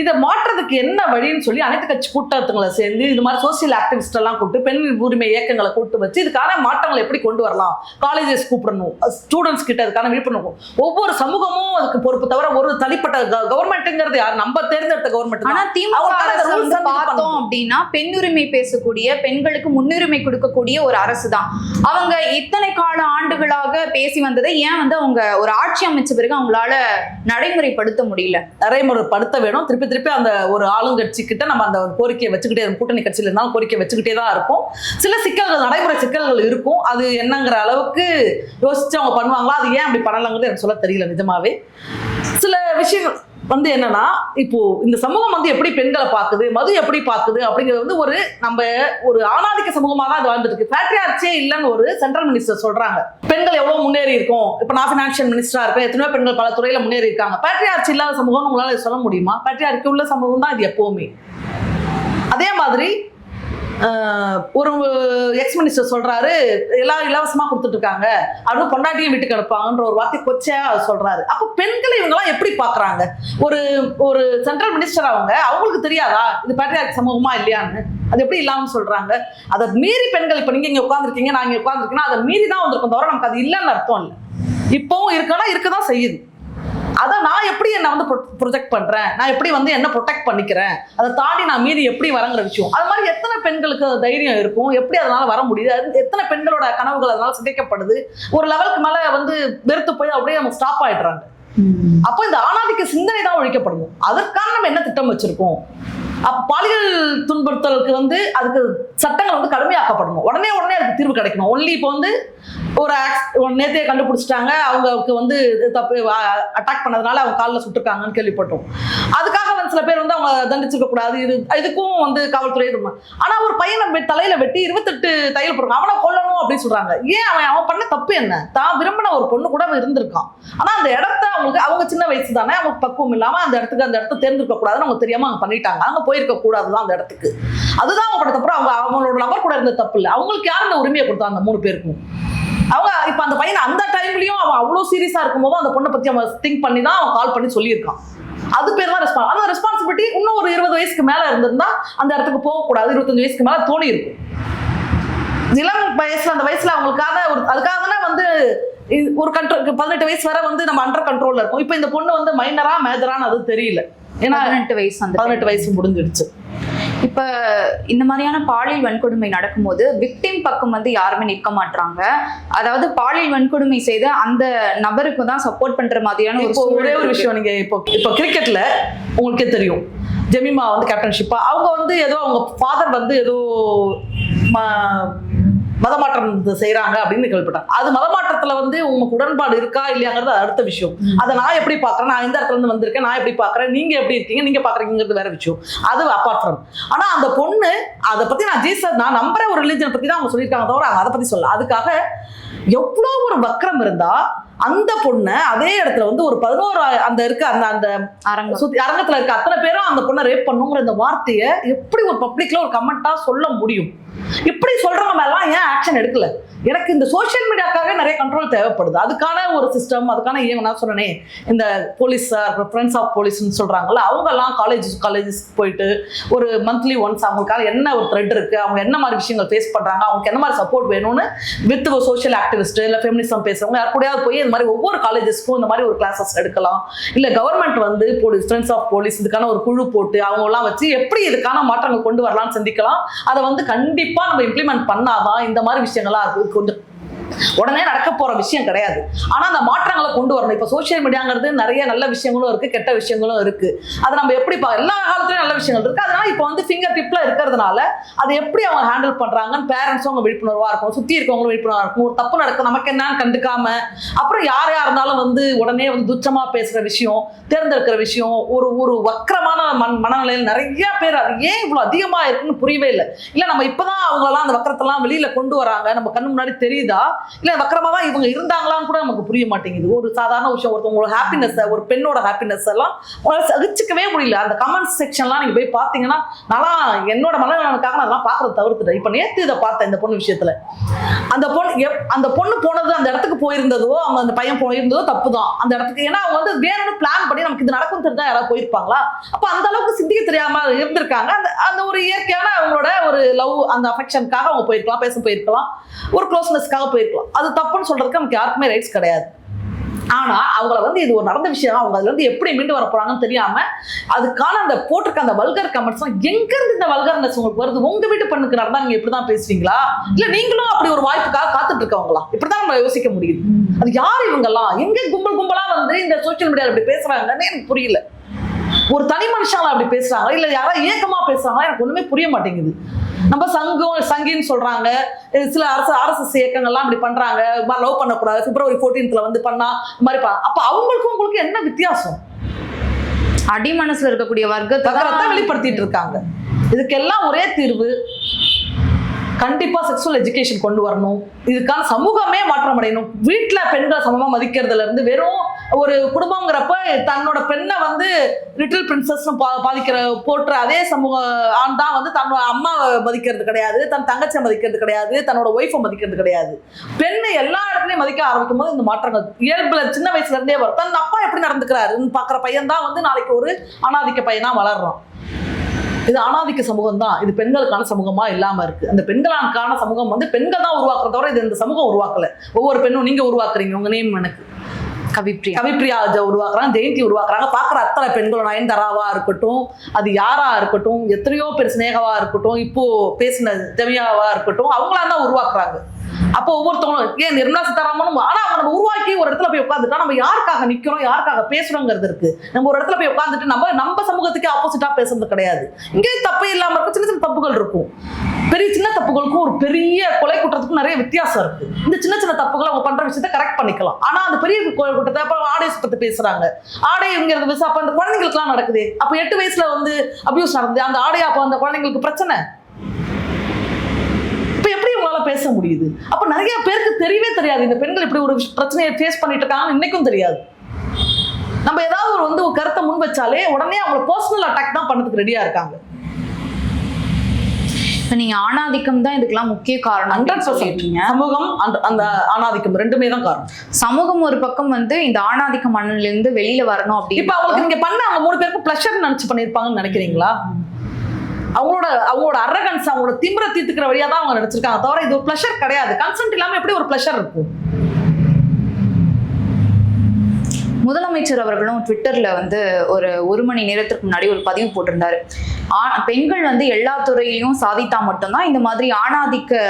இதை மாற்றுறதுக்கு என்ன வழின்னு சொல்லி அனைத்து கட்சி கூட்டத்துங்களை சேர்ந்து இது மாதிரி சோசியல் ஆக்டிவிஸ்ட் எல்லாம் கூப்பிட்டு பெண் உரிமை இயக்கங்களை கூப்பிட்டு வச்சு இதுக்கான மாற்றங்களை எப்படி கொண்டு வரலாம்? காலேஜஸ் கூப்பிடணும். ஸ்டூடெண்ட்ஸ் கிட்ட அதுக்கான விழிப்புணர்வு. ஒவ்வொரு சமூகமும் அதுக்கு பொறுப்பு தவிர ஒரு தனிப்பட்ட கவர்மெண்ட்டுங்கிறது யார்? நம்ம தேர்ந்தெடுத்த கவர்மெண்ட் ஆனா திமுக வந்து வந்து பார்த்தோம். அப்படின்னா பெண்ணுரிமை பேசக்கூடிய பெண்களுக்கு முன்னுரிமை கொடுக்கக்கூடிய ஒரு அரசு தான் அவங்க இத்தனை கால ஆண்டுகளாக பேசி வந்ததை ஏன் வந்து அவங்க ஒரு ஆட்சி அமைச்ச பிறகு அவங்களால நடைமுறைப்படுத்த முடியல? நடைமுறைப்படுத்த வேணும். திருப்பி திருப்பி அந்த ஒரு ஆளுங்கட்சி கிட்ட நம்ம அந்த கோரிக்கையை வச்சுக்கிட்டே கூட்டணி கட்சியில் இருந்தாலும் கோரிக்கை வச்சுக்கிட்டே தான் இருக்கும். சில சிக்கல்கள் நடைமுறை சிக்கல்கள் இருக்கும். அது என்னங்கிற அளவுக்கு யோசிச்சு அவங்க பண்ணுவாங்களா? அது ஏன் அப்படி பண்ணலாங்கிறது எனக்கு சொல்ல தெரியல நிஜமாவே. சில விஷயங்கள் வந்து என்னன்னா இப்போ இந்த சமூகம் வந்து எப்படி பெண்களை பார்க்குது மது எப்படி பார்க்குது அப்படிங்கிறது வந்து ஒரு நம்ம ஒரு ஆணாதிக்க சமூகமாக தான் அது வாழ்ந்துட்டு இருக்கு இல்லைன்னு ஒரு சென்ட்ரல் மினிஸ்டர் சொல்றாங்க. பெண்கள் எவ்வளவு முன்னேறி இருக்கும்? இப்போ நான் ஃபினான்ஷியல் மினிஸ்டரா இருக்கேன் எத்தனையோ பெண்கள் பல துறையில முன்னேறி இருக்காங்க. பேட்ரியார்ச்சி இல்லாத சமூகம்னு உங்களால சொல்ல முடியுமா? பேட்ரியார்ச்சி உள்ள சமூகம் தான் இது எப்பவுமே. அதே மாதிரி ஒரு எக்ஸ் மினிஸ்டர் சொல்றாரு எல்லாம் இலவசமா கொடுத்துட்டு இருக்காங்க. அப்படின்னு பொண்டாட்டியும் வீட்டுக்கு அனுப்பாங்கன்ற ஒரு வார்த்தை கொச்சையா சொல்றாரு. அப்போ பெண்களை இவங்கெல்லாம் எப்படி பாக்குறாங்க? ஒரு ஒரு சென்ட்ரல் மினிஸ்டர் அவங்க அவங்களுக்கு தெரியாதா? இது பேட்ரியார்க் சமூகமா இல்லையான்னு? அது எப்படி இல்லாம சொல்றாங்க? அதை மீறி பெண்கள் இப்ப நீங்க இங்க உட்காந்துருக்கீங்க நான் இங்க உட்காந்துருக்கீங்கன்னா அதை மீறி தான் வந்திருக்கோம் தவிர நமக்கு அது இல்லைன்னு அர்த்தம் இல்லை. இப்பவும் இருக்கனா இருக்கதான் செய்யுது. அதை நான் எப்படி என்னை வந்து ப்ரொஜெக்ட் பண்றேன்? நான் எப்படி வந்து என்ன ப்ரொடெக்ட் பண்ணிக்கிறேன்? அதை தாண்டி நான் மீறி எப்படி வரங்கிற விஷயம். அது மாதிரி எத்தனை பெண்களுக்கு தைரியம் இருக்கும்? எப்படி அதனால வர முடியுது? அது எத்தனை பெண்களோட கனவுகள் அதனால சிதைக்கப்படுது ஒரு லெவலுக்கு மேல வந்து வெறுத்து போய் அப்படியே நம்ம ஸ்டாப் ஆயிடுறாங்க. அப்போ இந்த ஆணாதிக்க சிந்தனை தான் ஒழிக்கப்படணும். அதற்கான நம்ம என்ன திட்டம் வச்சிருக்கோம்? அப்ப பாலியல் துன்புறுத்தலுக்கு வந்து அதுக்கு சட்டங்கள் வந்து கடுமையாக்கப்படணும். உடனே உடனே அதுக்கு தீர்வு கிடைக்கணும். ஒன்லி இப்போ வந்து ஒரு ஆக்ஸ் நேத்தையே கண்டுபிடிச்சிட்டாங்க. அவங்களுக்கு வந்து இது தப்பு அட்டாக் பண்ணதுனால அவங்க காலில் சுட்டுருக்காங்கன்னு கேள்விப்பட்டோம். அதுக்காக வந்து சில பேர் வந்து அவங்க தண்டிச்சிருக்க கூடாது. இது இதுக்கும் வந்து காவல்துறை இது ஆனா ஒரு பையனை தலையில வெட்டி இருபத்தெட்டு தையல் போடுறாங்க அவனை கொல்லணும் அப்படின்னு சொல்றாங்க. ஏன் அவன் அவன் பண்ண தப்பு என்ன? தான் விரும்பின ஒரு பொண்ணு கூட அவன் இருந்திருக்கான். ஆனா அந்த இடத்த அவங்களுக்கு அவங்க சின்ன வயசு தானே அவங்களுக்கு பக்குவம் இல்லாம அந்த இடத்துக்கு அந்த இடத்த தேர்ந்தெடுக்க கூடாதுன்னு அவங்க தெரியாம அவங்க பண்ணிட்டாங்க. அங்க போயிருக்க கூடாதுதான் அந்த இடத்துக்கு. அதுதான் அவங்க பண்ண தப்பு. அவங்க அவங்களோட நபர் கூட இருந்த தப்பு இல்லை. அவங்களுக்கு யார் அந்த உரிமையை கொடுத்தா அந்த மூணு பேருக்கும்? அவங்க இப்ப அந்த பையன் அந்த டைம்லயும் அவன் அவ்வளவு சீரியஸா இருக்கும்போது அந்த பொண்ணை பத்தி அவன் திங்க் பண்ணி தான் அவன் கால் பண்ணி சொல்லியிருக்கான். அது பேர் தான் ரெஸ்பான்ஸ் அந்த ரெஸ்பான்சிபிலிட்டி இன்னும் ஒரு இருபது வயசுக்கு மேல இருந்திருந்தா அந்த இடத்துக்கு போகக்கூடாது. இருபத்தஞ்சு வயசுக்கு மேல தோணி இருக்கும். இளம் வயசுல அந்த வயசுல அவங்களுக்காக ஒரு அதுக்காக தானே வந்து ஒரு கண்ட்ரோல் பதினெட்டு வயசு வரை வந்து நம்ம அண்டர் கண்ட்ரோல்ல இருக்கும். இப்போ இந்த பொண்ணு வந்து மைனரா மேஜரான்னு அது தெரியல. ஏன்னா பதினெட்டு வயசு அந்த பதினெட்டு வயசு முடிஞ்சிடுச்சு. இப்ப இந்த மாதிரியான பாலியல் வன்கொடுமை நடக்கும்போது விக்டிம் பக்கம் வந்து யாருமே நிற்க மாட்டாங்க அதாவது பாலியல் வன்கொடுமை செய்த அந்த நபருக்கு தான் சப்போர்ட் பண்ற மாதிரியான ஒரு இப்போ ஒரே ஒரு. விஷயம் நீங்க இப்போ இப்போ கிரிக்கெட்ல உங்களுக்கே தெரியும். ஜெமிமா வந்து கேப்டன்ஷிப்பா அவங்க வந்து ஏதோ அவங்க ஃபாதர் வந்து ஏதோ மதமாற்றம் இது செய்றாங்க அப்படின்னு கேள்விப்பட்டேன். அது மதமாற்றத்துல வந்து உங்களுக்கு உடன்பாடு இருக்கா இல்லையாங்கிறது அடுத்த விஷயம். அதை நான் எப்படி பார்க்கறேன்? நான் இந்த இடத்துல இருந்து வந்திருக்கேன். நான் எப்படி பார்க்கறேன்? நீங்க எப்படி இருக்கீங்க? நீங்க பாக்குறீங்கிறது வேற விஷயம். அது அப்பார்ட் ஃப்ரம் ஆனா அந்த பொண்ணு அதை பத்தி நான் ஜீசஸ் நான் நம்புற ஒரு ரிலிஜன் பத்தி தான் அவங்க சொல்லியிருக்காங்க தவிர அதை பத்தி சொல்ல அதுக்காக எவ்வளோ ஒரு வக்கரம் இருந்தா அந்த பொண்ணை அதே இடத்துல வந்து ஒரு பதினோரு அந்த இருக்க அந்த அந்த அரங்கத்துல இருக்க அத்தனை பேரும் அந்த பொண்ணை ரேப் பண்ணுங்கிற இந்த வார்த்தையை எப்படி ஒரு பப்ளிக்ல ஒரு கமெண்டா சொல்ல முடியும்? இப்படி சொல்றவங்க மேலாம் ஏன் ஆக்ஷன் எடுக்கல? எனக்கு இந்த சோஷியல் மீடியாக்காகவே நிறைய கண்ட்ரோல் தேவைப்படுது. அதுக்கான ஒரு சிஸ்டம் அதுக்கான ஏன் நான் சொன்னனே இந்த போலீஸ் ஃப்ரெண்ட்ஸ் ஆஃப் போலீஸ்னு சொல்கிறாங்கல்ல அவங்கெல்லாம் காலேஜ் காலேஜஸ்க்கு போயிட்டு ஒரு மந்த்லி ஒன்ஸ் அவங்களுக்கான என்ன ஒரு த்ரெட் இருக்குது அவங்க என்ன மாதிரி விஷயங்கள் ஃபேஸ் பண்ணுறாங்க அவங்களுக்கு என்ன மாதிரி சப்போர்ட் வேணும்னு வித் சோஷியல் ஆக்டிவிஸ்ட் இல்லை ஃபெமினிசம் பேசுகிறவங்க யார் கூடயாவது போய் இந்த மாதிரி ஒவ்வொரு காலேஜஸ்க்கும் இந்த மாதிரி ஒரு கிளாஸஸ் எடுக்கலாம். இல்லை கவர்மெண்ட் வந்து போலீஸ் ஃப்ரெண்ட்ஸ் ஆஃப் போலீஸ் இதுக்கான ஒரு குழு போட்டு அவங்களாம் வச்சு எப்படி இதுக்கான மாற்றங்கள் கொண்டு வரலாம்னு சிந்திக்கலாம். அதை வந்து கண்டிப்பாக நம்ம இம்ப்ளிமெண்ட் பண்ணாதான் இந்த மாதிரி விஷயங்கள்லாம் இருக்கு கொஞ்சம் உடனே நடக்க போற விஷயம் கிடையாது. ஆனா அந்த மாற்றங்களை கொண்டு வரணும். இப்ப சோஷியல் மீடியாங்கிறது நிறைய நல்ல விஷயங்களும் இருக்கு கெட்ட விஷயங்களும் இருக்கு. அதை நம்ம எப்படி எல்லா காலத்துலயும் நல்ல விஷயங்கள் இருக்கு. அதனால இப்போ வந்து ஃபிங்கர் டிப்ல இருக்கிறதுனால அதை எப்படி அவங்க ஹேண்டில் பண்றாங்கன்னு பேரண்ட்ஸும் அவங்க விழிப்புணர்வா இருக்கும் சுத்தி இருக்கவங்களும் விழிப்புணர்வா இருக்கும் ஒரு தப்பு நடக்கும் நமக்கு என்னன்னு கண்டுக்காம அப்புறம் யார் யார் இருந்தாலும் வந்து உடனே வந்து துச்சமா பேசுற விஷயம் தேர்ந்தெடுக்கிற விஷயம் ஒரு ஒரு வக்கரமான மண் மனநிலையில் நிறைய பேர் அது ஏன் இவ்வளவு அதிகமா இருக்குன்னு புரியவே இல்லை. இல்ல நம்ம இப்பதான் அவங்களெல்லாம் அந்த வக்கரத்தெல்லாம் வெளியில கொண்டு வராங்க. நம்ம கண்ணு முன்னாடி தெரியுதா? இல்லை வக்கரமாக தான் இவங்க இருந்தாங்களான்னு கூட நமக்கு புரிய மாட்டேங்குது. ஒரு சாதாரண விஷயம் ஒருத்தவங்களோட ஹாப்பினஸ்ஸை ஒரு பெண்ணோட ஹாப்பினஸ் எல்லாம் உங்களால் சகிச்சுக்கவே முடியல. அந்த கமெண்ட்ஸ் செக்ஷன்லாம் நீங்கள் போய் பார்த்தீங்கன்னா நல்லா என்னோட மனநலனுக்காக நான் அதெல்லாம் பார்க்கறத தவிர்த்துட்டேன். இப்போ நேற்று இதை பார்த்தேன் இந்த பொண்ணு விஷயத்துல. அந்த பொண்ணு எப்- அந்த பொண்ணு போனது அந்த இடத்துக்கு போயிருந்ததோ அவங்க அந்த பையன் போயிருந்ததோ தப்பு தான் அந்த இடத்துக்கு ஏன்னா அவங்க வந்து வேணும்னு பிளான் பண்ணி நமக்கு இது நடக்கும் தெரிஞ்சா யாராவது போயிருப்பாங்களா? அப்போ அந்த அளவுக்கு சிந்திக்க தெரியாம இருந்திருக்காங்க. அந்த அந்த ஒரு இயற்கையான அவங்களோட ஒரு லவ் அந்த அஃபெக்ஷனுக்காக அவங்க போயிருக்கலாம் பேச போயிருக்கலாம். ஒரு க்ளோஸ்னஸ்க்காக போயிருக்கலாம். அது தப்புன்னு சொல்றதுக்கு நமக்கு யாருக்குமே ரைட்ஸ் கிடையாது. ஆனா அவங்கள வந்து இது ஒரு நடந்த விஷயம் அவங்க அதுல இருந்து எப்படி மீண்டு வர போறாங்கன்னு தெரியாம அதுக்கான அந்த போட்டிருக்க அந்த வல்கர் கமெண்ட்ஸ் எங்க இருந்து இந்த வல்கர்னஸ் உங்களுக்கு வருது? உங்க வீட்டு பெண்ணுக்கு நடந்தா நீங்க இப்படிதான் பேசுவீங்களா? இல்ல நீங்களும் அப்படி ஒரு வாய்ப்புக்காக காத்துட்டு இருக்கவங்களா இப்படிதான் நம்ம யோசிக்க முடியுது. அது யார் இவங்கெல்லாம்? எங்க கும்பல் கும்பலா வந்து இந்த சோசியல் மீடியால இப்படி பேசுறாங்கன்னு எனக்கு புரியல. ஒரு தனி மனுஷால அப்படி பேசுறாங்களா? இல்ல யாராவது ஏக்கமா பேசுறாங்களா? எனக்கு ஒண்ணுமே புரிய மாட்டேங்குது. நம்ம சங்கம் சங்கின்னு சொல்றாங்க. இது சில அரசு ஆர்எஸ்எஸ் இயக்கங்கள்லாம் இப்படி பண்றாங்க. லவ் பண்ணக்கூடாது. பிப்ரவரி 14th வந்து பண்ணா இந்த மாதிரி அப்ப அவங்களுக்கும் உங்களுக்கு என்ன வித்தியாசம்? அடி மனசுல இருக்கக்கூடிய வர்க்கத்தை வெளிப்படுத்திட்டு இருக்காங்க. இதுக்கெல்லாம் ஒரே தீர்வு கண்டிப்பாக செக்ஸுவல் எஜுகேஷன் கொண்டு வரணும். இதுக்கான சமூகமே மாற்றம் அடையணும். வீட்டில் பெண்களை சமமாக மதிக்கிறதுல இருந்து வெறும் ஒரு குடும்பங்கிறப்ப தன்னோட பெண்ணை வந்து லிட்டில் பிரின்சஸ் பாதிக்கிற போற்ற அதே சமூக ஆண் தான் வந்து தன்னோட அம்மாவை மதிக்கிறது கிடையாது. தன் தங்கச்சியை மதிக்கிறது கிடையாது. தன்னோட ஒய்ஃபை மதிக்கிறது கிடையாது. பெண்ணை எல்லா இடத்துலையும் மதிக்க ஆரம்பிக்கும் போது இந்த மாற்றங்கள். இயல்பில் சின்ன வயசுல இருந்தே வரும். தன் அப்பா எப்படி நடந்துக்கிறாருன்னு பார்க்குற பையன் தான் வந்து நாளைக்கு ஒரு அனாதிக்க பையனாக வளர்றான். இது அனாதிக்க சமூகம் தான் இது பெண்களுக்கான சமூகமா இல்லாம இருக்கு. அந்த பெண்களுக்கான சமூகம் வந்து பெண்கள் தான் உருவாக்குறத தவிர இது இந்த சமூகம் உருவாக்கல. ஒவ்வொரு பெண்ணும் நீங்க உருவாக்குறீங்க. உங்க நேம் எனக்கு. கவிப்ரியா. கவிப்ரியா உருவாக்குறாங்க ஜெயந்தி உருவாக்குறாங்க. பார்க்குற அத்தனை பெண்களும் நயன்தாராவா இருக்கட்டும் அது யாரா இருக்கட்டும் எத்தனையோ பேர் சினேகாவா இருக்கட்டும் இப்போ பேசின ஜெமியாவா இருக்கட்டும் அவங்களா தான் உருவாக்குறாங்க. அப்போ ஒவ்வொருத்தவங்களும் ஏன் நிர்மலா சீதாராமனும் ஆனா நம்ம உருவாக்கி ஒரு இடத்துல போய் உட்காந்துட்டா நம்ம யாருக்காக நிக்கிறோம் யாருக்காக பேசுறோங்கிறது இருக்கு. நம்ம ஒரு இடத்துல போய் உட்காந்துட்டு நம்ம நம்ம சமூகத்துக்கு ஆப்போசிட்டா பேசுறது கிடையாது. இங்கே தப்பு இல்லாம இருக்கும் சின்ன சின்ன தப்புகள் இருக்கும். பெரிய சின்ன தப்புகளுக்கும் ஒரு பெரிய கொலை குற்றத்துக்கும் நிறைய வித்தியாசம் இருக்கு. இந்த சின்ன சின்ன தப்புகளை அவங்க பண்ற விஷயத்த கரெக்ட் பண்ணிக்கலாம். ஆனா அந்த பெரிய கொலை குற்றத்தை அப்புறம் ஆடை பத்தி பேசுறாங்க. ஆடைங்கிறது விஷயம் அப்ப அந்த குழந்தைங்களுக்குலாம் நடக்குது. அப்ப எட்டு வயசுல வந்து அபியூஸ் நடந்து அந்த ஆடை அப்ப அந்த குழந்தைங்களுக்கு பிரச்சனை? பேச முடியுது. அப்ப நிறைய பேருக்கு தெரியவே தெரியாது. இந்த பெண்கள் இப்படி ஒரு பிரச்சனையை ஃபேஸ் பண்ணிட்டு இருக்காங்கன்னு இன்னைக்கும் தெரியாது. நம்ம ஏதாவது ஒரு வந்து ஒரு கருத்தை முன் வச்சாலே உடனே அவங்கள பர்சனல் அட்டாக் தான் பண்ணதுக்கு ரெடியா இருக்காங்க. இப்ப நீங்க ஆணாதிக்கம் தான் இதுக்கெல்லாம் முக்கிய காரணம் சமூகம் அந்த அந்த ஆணாதிக்கம் ரெண்டுமே தான் காரணம். சமூகம் ஒரு பக்கம் வந்து இந்த ஆணாதிக்க மண்ணில இருந்து வெளியில வரணும் இப்ப அப்படின்னு அவங்களுக்கு நீங்க பண்ண அவங்க மூணு பேருக்கும் ப்ளஷர் நினைச்சு பண்ணிருப்பாங்கன்னு நினைக்கிறீங்களா? அவங்களோட அவங்களோட அரகன்ஸ் அவங்களோட திமிர தீர்த்துக்கிற வழியா தான் அவங்க நினைச்சிருக்காங்க தவிர இது ஒரு ப்ளஷர் கிடையாது. கன்சென்ட் இல்லாம எப்படி ஒரு ப்ளஷர் இருக்கும்? முதலமைச்சர் அவர்களும் ட்விட்டர்ல வந்து ஒரு ஒரு மணி நேரத்துக்கு முன்னாடி ஒரு பதிவு போட்டிருந்தாரு. ஆ- பெண்கள் வந்து எல்லா துறையிலையும் சாதித்தா மட்டும்தான் இந்த மாதிரி ஆணாதிக்க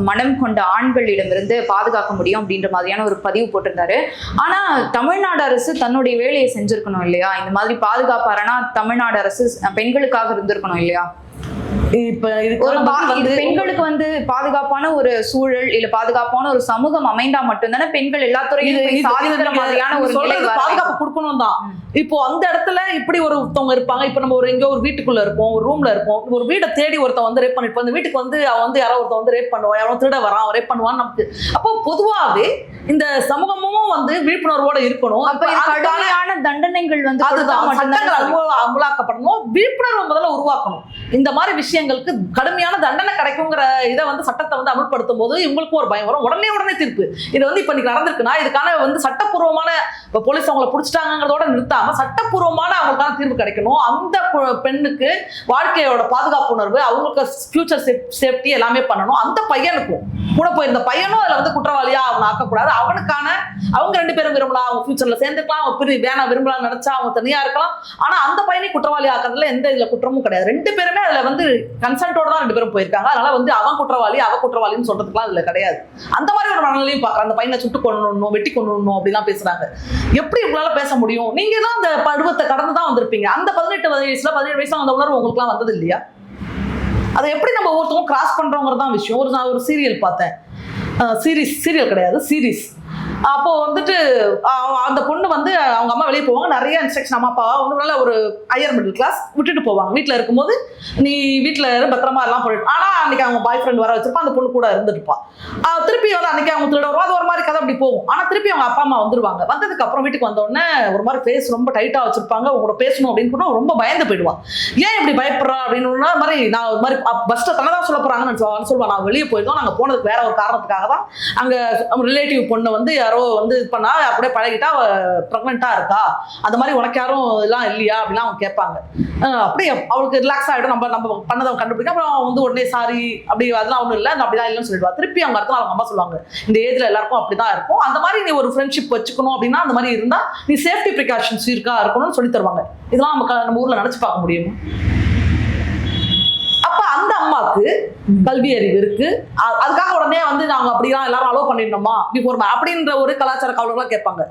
மனம் கொண்ட ஆண்களிடமிருந்து பாதுகாக்க முடியும் அப்படின்ற மாதிரியான ஒரு பதிவு போட்டிருந்தாரு. ஆனா தமிழ்நாடு அரசு தன்னுடைய வேலையை செஞ்சிருக்கணும் இல்லையா? இந்த மாதிரி பாதுகாப்பு அரணா தமிழ்நாடு அரசு பெண்களுக்காக இருந்திருக்கணும் இல்லையா? இப்ப ஒரு பெண்களுக்கு வந்து பாதுகாப்பான ஒரு சூழல் இல்ல பாதுகாப்பான ஒரு சமூகம் அமைந்தா மட்டும்தானே பெண்கள் எல்லா துறையிலும் சாதிக்கிற மாதிரியான ஒரு பாதுகாப்பு கொடுக்கணும் தான் இப்போ அந்த இடத்துல இப்படி ஒருத்தவங்க இருப்பாங்க. இப்போ நம்ம ஒரு எங்கேயோ ஒரு வீட்டுக்குள்ள இருப்போம். ஒரு ரூம்ல இருப்போம். ஒரு வீடை தேடி ஒருத்தன் வந்து ரேப் பண்ணிட்டு அந்த வீட்டுக்கு வந்து அவன் வந்து யாரோ ஒருத்தன் வந்து ரேப் பண்ணுவான். யாரோ திருட வரான். அவன் ரேப் பண்ணுவான் நமக்கு. அப்போ பொதுவாவே இந்த சமூகமும் வந்து விழிப்புணர்வோட இருக்கணும். அப்ப கடுமையான தண்டனைகள் வந்து அதுதான். சட்டங்கள் அமுல- அமுலாக்கப்படணும். விழிப்புணர்வு முதல்ல உருவாக்கணும். இந்த மாதிரி விஷயங்களுக்கு கடுமையான தண்டனை கிடைக்குங்கிற இதை வந்து சட்டத்தை வந்து அமல்படுத்தும் போது இவங்களுக்கும் ஒரு பயம் வரும். உடனே உடனே தீர்ப்பு. இது வந்து இப்போ இன்னைக்கு நடந்திருக்குன்னா இதுக்கான வந்து சட்டப்பூர்வமான இப்போ போலீஸ் அவங்கள பிடிச்சிட்டாங்கிறதோட நிறுத்தாம சட்டப்பூர்வமான அவங்களுக்கான தீர்வு கிடைக்கணும். அந்த பெண்ணுக்கு வாழ்க்கையோட பாதுகாப்பு உணர்வு அவங்களுக்கு ஃபியூச்சர் சேஃப்டி எல்லாமே பண்ணணும். அந்த பையனுக்கும் கூட போயிருந்த பையனும் அதில் வந்து குற்றவாளியா அவனை ஆக்கக்கூடாது. அவனுக்கான அவங்க ரெண்டு பேரும் விரும்பலாம். அவங்க ஃபியூச்சர்ல சேர்ந்துக்கலாம். அவங்க பிரி வேணாம் விரும்பலாம் நினைச்சா அவங்க தனியா இருக்கலாம். ஆனா அந்த பையனை குற்றவாளி ஆக்குறதுல எந்த இதுல குற்றமும் கிடையாது. ரெண்டு பேருமே அதுல வந்து கன்சல்ட்டோட தான் ரெண்டு பேரும் போயிருக்காங்க. அதனால வந்து அவன் குற்றவாளி அவ குற்றவாளின்னு சொல்றதுக்குலாம் அதுல கிடையாது. அந்த மாதிரி ஒரு மனநிலையும் பார்க்குறேன் அந்த பையனை சுட்டு கொண்டு வெட்டி கொண்டு அப்படிலாம் பேசுறாங்க. எப்படி உங்களால பேச முடியும்? நீங்க தான் அந்த பருவத்தை கடந்து தான் வந்திருப்பீங்க. அந்த பதினெட்டு வயசுல பதினேழு வயசுல அந்த உணர்வு உங்களுக்குலாம் வந்தது இல்லையா? அதை எப்படி நம்ம ஒவ்வொருத்தவங்க கிராஸ் பண்றோங்கிறது தான் விஷயம். ஒரு நான் ஒரு சீரியல் பார்த்தேன். சீரிஸ் சீரியல் கிடையாது சீரிஸ் அப்போ வந்துட்டு அந்த பொண்ணு வந்து அவங்க அம்மா வெளியே போவாங்க. நிறைய இன்ஸ்ட்ரக்ஷன் அம்மா அப்பா வந்து நல்ல ஒரு ஹையர் மிடில் கிளாஸ் விட்டுட்டு போவாங்க. வீட்டில் இருக்கும்போது நீ வீட்டில் பத்திரமா எல்லாம் போயிட்டு ஆனால் அன்னைக்கு அவங்க பாய் ஃப்ரெண்ட் வர வச்சிருப்பா அந்த பொண்ணு கூட இருந்துட்டுப்பா. திருப்பி வந்து அன்னைக்கு அவங்க திருட வருவா அது ஒரு மாதிரி கதை அப்படி போகும். ஆனால் திருப்பி அவங்க அப்பா அம்மா வந்துருவாங்க. வந்ததுக்கு அப்புறம் வீட்டுக்கு வந்தோடனே ஒரு மாதிரி ஃபேஸ் ரொம்ப டைட்டாக வச்சிருப்பாங்க. உங்களோட பேசணும் அப்படின்னு கூட ரொம்ப பயந்து போயிடுவான் ஏன் இப்படி பயப்படுறா? அப்படின்னு ஒரு மாதிரி நான் ஒரு மாதிரி பஸ்ட்டை தானே தான் சொல்ல போகிறாங்கன்னு சொல்லுவாங்க சொல்லுவா நான் வெளியே போயிருந்தோம். நாங்கள் போனதுக்கு வேற ஒரு காரணத்துக்காக தான் அங்கே ரிலேட்டிவ் பொண்ணு வந்து யாரோ வந்து இது பண்ணா அப்படியே பழகிட்டா ப்ரெக்னெண்ட்டாக இருக்கா? அந்த மாதிரி உனக்கு யாரும் இதெல்லாம் இல்லையா? அப்படிலாம் அவங்க கேட்பாங்க. அப்படியே அவளுக்கு ரிலாக்ஸ் ஆகிடும் நம்ம நம்ம பண்ணதை அவங்க கண்டுபிடிக்க அப்புறம் அவன் வந்து உடனே சாரி அப்படி அதெல்லாம் ஒன்றும் இல்லை. அப்படிலாம் இல்லைன்னு சொல்லிடுவா. திருப்பி அவங்க அடுத்த நாள் அவங்க அம்மா சொல்லுவாங்க இந்த ஏஜ்ல எல்லாருக்கும் அப்படி தான் இருக்கும். அந்த மாதிரி நீ ஒரு ஃப்ரெண்ட்ஷிப் வச்சுக்கணும் அப்படின்னா அந்த மாதிரி இருந்தால் நீ சேஃப்டி ப்ரிகாஷன்ஸ் இருக்கா இருக்கணும்னு சொல்லி தருவாங்க. இதெல்லாம் நம்ம நம்ம ஊரில் நினச்சி பார்க்க முடியுமா? அம்மாக்கு கல்வி அறிவு இருக்கு. அதுக்காக உடனே வந்து நாங்க அப்படிலாம் எல்லாரும் அலோவ் பண்ணிடணுமா பிஃபோர் அப்படின்ற ஒரு கலாச்சார கவலைலாம் கேட்பாங்க.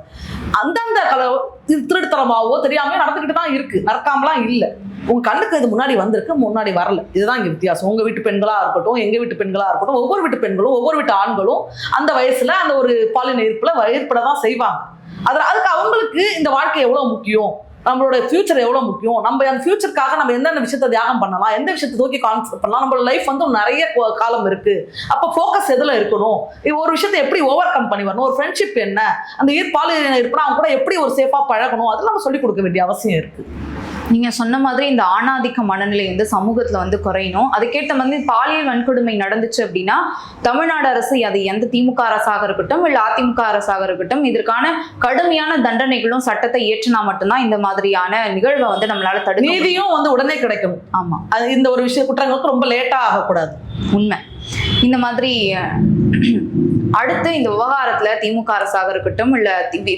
அந்தந்த கல திருடுத்தனமாவோ தெரியாம நடந்துக்கிட்டு தான் இருக்கு. நடக்காமலாம் இல்லை. உங்க கண்ணுக்கு இது முன்னாடி வந்திருக்கு முன்னாடி வரல. இதுதான் இங்க வித்தியாசம். உங்க வீட்டு பெண்களா இருக்கட்டும் எங்க வீட்டு பெண்களா இருக்கட்டும் ஒவ்வொரு வீட்டு பெண்களும் ஒவ்வொரு வீட்டு ஆண்களும் அந்த வயசுல அந்த ஒரு பாலின ஈர்ப்புல ஏற்பட தான் செய்வாங்க. அதில் அதுக்கு அவங்களுக்கு இந்த வாழ்க்கை எவ்வளவு முக்கியம்? நம்மளோட ஃபியூச்சர் எவ்வளோ முக்கியம்? நம்ம அந்த ஃபியூச்சருக்காக நம்ம எந்தெந்த விஷயத்தை தியாகம் பண்ணலாம்? எந்த விஷயத்தை தூக்கி கான்சென்ட் பண்ணலாம்? நம்மளோட லைஃப் வந்து நிறைய காலம் இருக்குது அப்போ ஃபோக்கஸ் எதில் இருக்கணும்? ஒரு விஷயத்தை எப்படி ஓவர் கம் பண்ணி வரணும்? ஒரு ஃப்ரெண்ட்ஷிப் என்ன? அந்த ஈர்ப்பாளர் இருப்பா அவங்க கூட எப்படி ஒரு சேஃபாக பழகணும்? அதெல்லாம் நம்ம சொல்லிக் கொடுக்க வேண்டிய அவசியம் இருக்குது நீங்க சொன்ன மாதிரி இந்த ஆணாதிக்க மனநிலை வந்து சமூகத்துல வந்து குறையணும். அதுக்கேற்ற மாதிரி பாலியல் வன்கொடுமை நடந்துச்சு அப்படின்னா தமிழ்நாடு அரசு அது எந்த திமுக அரசாக இருக்கட்டும் இல்ல அதிமுக அரசாக இருக்கட்டும் இதற்கான கடுமையான தண்டனைகளும் சட்டத்தை ஏற்றினா மட்டும்தான் இந்த மாதிரியான நிகழ்வை வந்து நம்மளால தடுக்க. நீதியும் வந்து உடனே கிடைக்கணும். ஆமா. அது இந்த ஒரு விஷய குற்றங்களுக்கு ரொம்ப லேட்டா ஆகக்கூடாது. உண்மை. இந்த மாதிரி அடுத்து இந்த விவகாரத்துல திமுக அரசாக இருக்கட்டும் இல்ல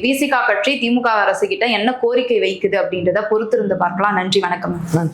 விசிகா கட்சி திமுக அரசு கிட்ட என்ன கோரிக்கை வைக்குது அப்படின்றத பொறுத்திருந்து பார்க்கலாம். நன்றி வணக்கம். நன்றி.